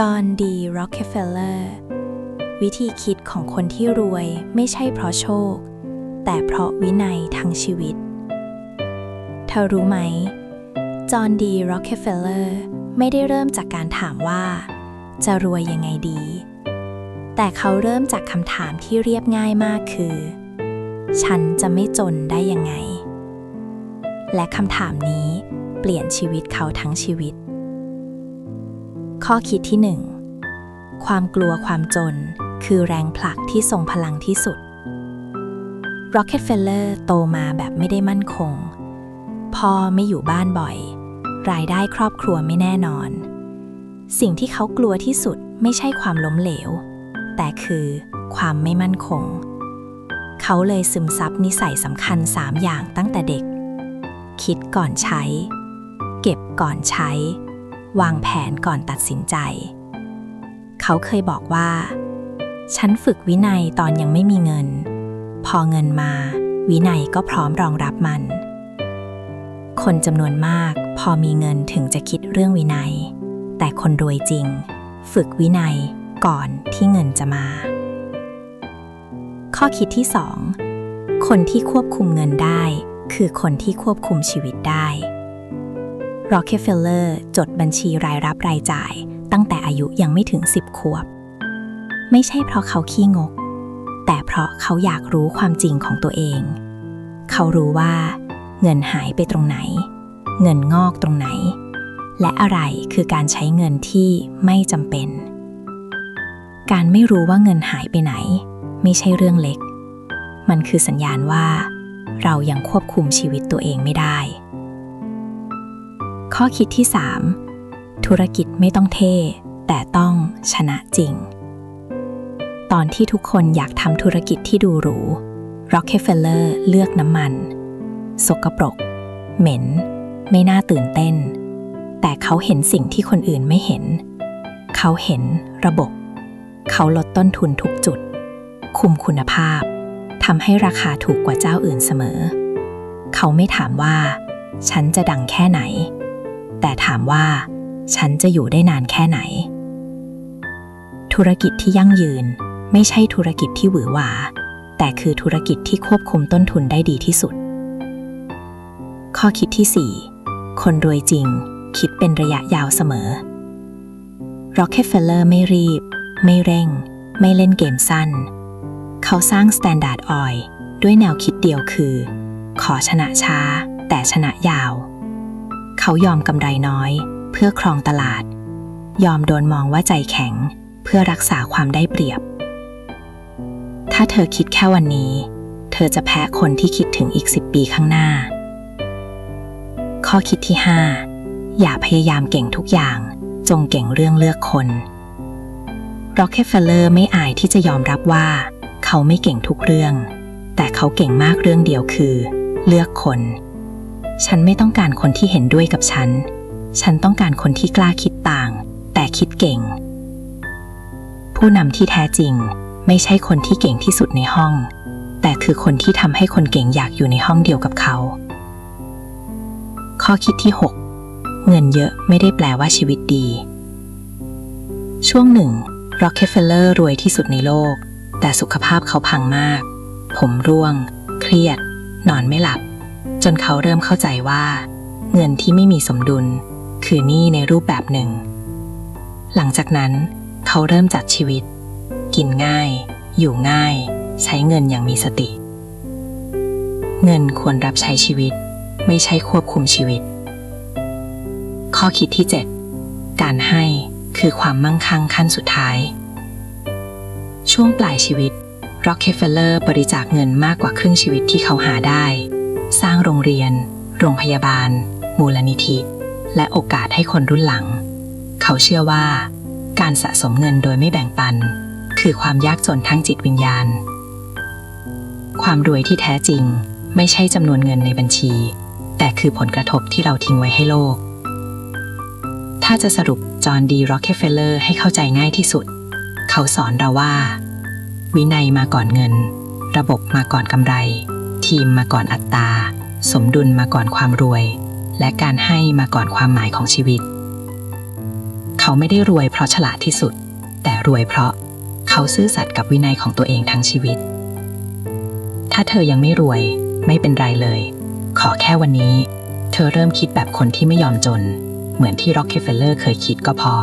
จอห์นดีร็อกเคฟเลอร์วิธีคิดของคนที่รวยไม่ใช่เพราะโชค แต่เพราะวินัยทั้งชีวิต เธอรู้ไหม จอห์นดีร็อกเคฟเลอร์ไม่ได้เริ่มจากการถามว่า จะรวยยังไงดี แต่เขาเริ่มจากคำถามที่เรียบง่ายมากคือ ฉันจะไม่จนได้ยังไง และคำถามนี้เปลี่ยนชีวิตเขาทั้งชีวิต ข้อคิดที่หนึ่งความกลัวความจน คือแรงผลักที่ทรงพลังที่สุด Rockefeller โตมาแบบไม่ได้มั่นคง พ่อไม่อยู่บ้านบ่อย รายได้ครอบครัวไม่แน่นอน สิ่งที่เขากลัวที่สุดไม่ใช่ความล้มเหลว แต่คือความไม่มั่นคง เขาเลยซึมซับนิสัยสำคัญ 3 อย่างตั้งแต่เด็ก คิดก่อนใช้ เก็บก่อนใช้ วางแผนก่อนตัดสินใจ เขาเคยบอกว่า ฉันฝึกวินัยตอนยังไม่มีเงิน พอเงินมา วินัยก็พร้อมรองรับมัน คนจำนวนมากพอมีเงินถึงจะคิดเรื่องวินัย แต่คนรวยจริง ฝึกวินัยก่อนที่เงินจะมา ข้อคิดที่ 2 คนที่ควบคุมเงินได้ คือคนที่ควบคุมชีวิตได้ Rockefeller จดบัญชีรายรับรายจ่าย ตั้งแต่อายุยังไม่ถึง 10 ขวบ ไม่ใช่เพราะเขาขี้งก แต่เพราะเขาอยากรู้ความจริงของตัวเอง เขารู้ว่า เงินหายไปตรงไหน เงินงอกตรงไหน และอะไรคือการใช้เงินที่ไม่จำเป็น การไม่รู้ว่าเงินหายไปไหน ไม่ใช่เรื่องเล็ก มันคือสัญญาณว่า เรายังควบคุมชีวิตตัวเองไม่ได้ ข้อคิดที่ 3 ธุรกิจไม่ต้องเท่ แต่ต้องชนะจริง ตอนที่ทุกคนอยากทำธุรกิจที่ดูหรู Rockefeller เลือกน้ำมัน สกปรก เหม็น ไม่น่าตื่นเต้น แต่เขาเห็นสิ่งที่คนอื่นไม่เห็น เขาเห็นระบบ เขาลดต้นทุนทุกจุด คุมคุณภาพทำให้ราคาถูกกว่าเจ้าอื่นเสมอ เขาไม่ถามว่า ฉันจะดังแค่ไหน แต่ถามว่า ฉันจะอยู่ได้นานแค่ไหน ธุรกิจที่ยั่งยืนไม่ใช่ธุรกิจที่หวือหวา แต่คือธุรกิจที่ควบคุมต้นทุนได้ดีที่สุด ข้อคิดที่ 4 คนรวยจริง คิดเป็นระยะยาวเสมอ Rockefeller ไม่รีบ ไม่เร่ง ไม่เล่นเกมสั้น เขาสร้าง Standard Oil ด้วยแนวคิดเดียวคือ ขอชนะช้า แต่ชนะยาว เขายอมกำไรน้อย เพื่อครองตลาด ยอมโดนมองว่าใจแข็ง เพื่อรักษาความได้เปรียบ ถ้าเธอคิดแค่วันนี้ เธอจะแพ้คนที่คิดถึงอีก10ปีข้างหน้า ข้อคิดที่ 5 อย่าพยายามเก่งทุกอย่าง จงเก่งเรื่องเลือกคน Rockefeller ไม่อายที่จะยอมรับว่า เขาไม่เก่งทุกเรื่อง แต่เขาเก่งมากเรื่องเดียวคือ เลือกคน ฉันไม่ต้องการคนที่เห็นด้วยกับฉัน ฉันต้องการคนที่กล้าคิดต่าง แต่คิดเก่ง ผู้นำที่แท้จริง ไม่ใช่คนที่เก่งที่สุดในห้อง แต่คือคนที่ทำให้คนเก่งอยากอยู่ในห้องเดียวกับเขา ข้อคิดที่ 6 เงินเยอะไม่ได้แปลว่าชีวิตดี ช่วงหนึ่ง Rockefeller รวยที่สุดในโลก แต่สุขภาพเขาพังมาก ผมร่วง เครียด นอนไม่หลับ จนเขาเริ่มเข้าใจว่า เงินที่ไม่มีสมดุล คือหนี้ในรูปแบบหนึ่ง หลังจากนั้นเขาเริ่มจัดชีวิต กินง่าย อยู่ง่าย ใช้เงินอย่างมีสติ เงินควรรับใช้ชีวิต ไม่ใช่ควบคุมชีวิต ข้อคิดที่ 7 การให้คือความมั่งคั่งขั้นสุดท้าย ช่วงปลายชีวิต Rockefeller บริจาคเงินมากกว่าครึ่งชีวิตที่เขาหาได้ สร้างโรงเรียน โรงพยาบาล มูลนิธิ และโอกาสให้คนรุ่นหลัง เขาเชื่อว่า การสะสมเงินโดยไม่แบ่งปัน คือความยากจนทั้งจิตวิญญาณ ความรวยที่แท้จริงไม่ใช่จำนวนเงินในบัญชี แต่คือผลกระทบที่เราทิ้งไว้ให้โลก ถ้าจะสรุปจอห์นดีร็อกเคเฟลเลอร์ให้เข้าใจง่ายที่สุด เขาสอนเราว่า วินัยมาก่อนเงิน ระบบมาก่อนกำไร ทีมมาก่อนอัตราสมดุลมาก่อนความรวย และการให้มาก่อนความหมายของชีวิตเขาเขาไม่ได้รวยเพราะฉลาดที่สุด แต่รวยเพราะเขาซื่อสัตย์กับวินัยของตัวเองทั้งชีวิต ถ้าเธอยังไม่รวยไม่เป็นไรเลย ขอแค่วันนี้ เธอเริ่มคิดแบบคนที่ไม่ยอมจน เหมือนที่ร็อกเคเฟลเลอร์เคยคิดก็พอ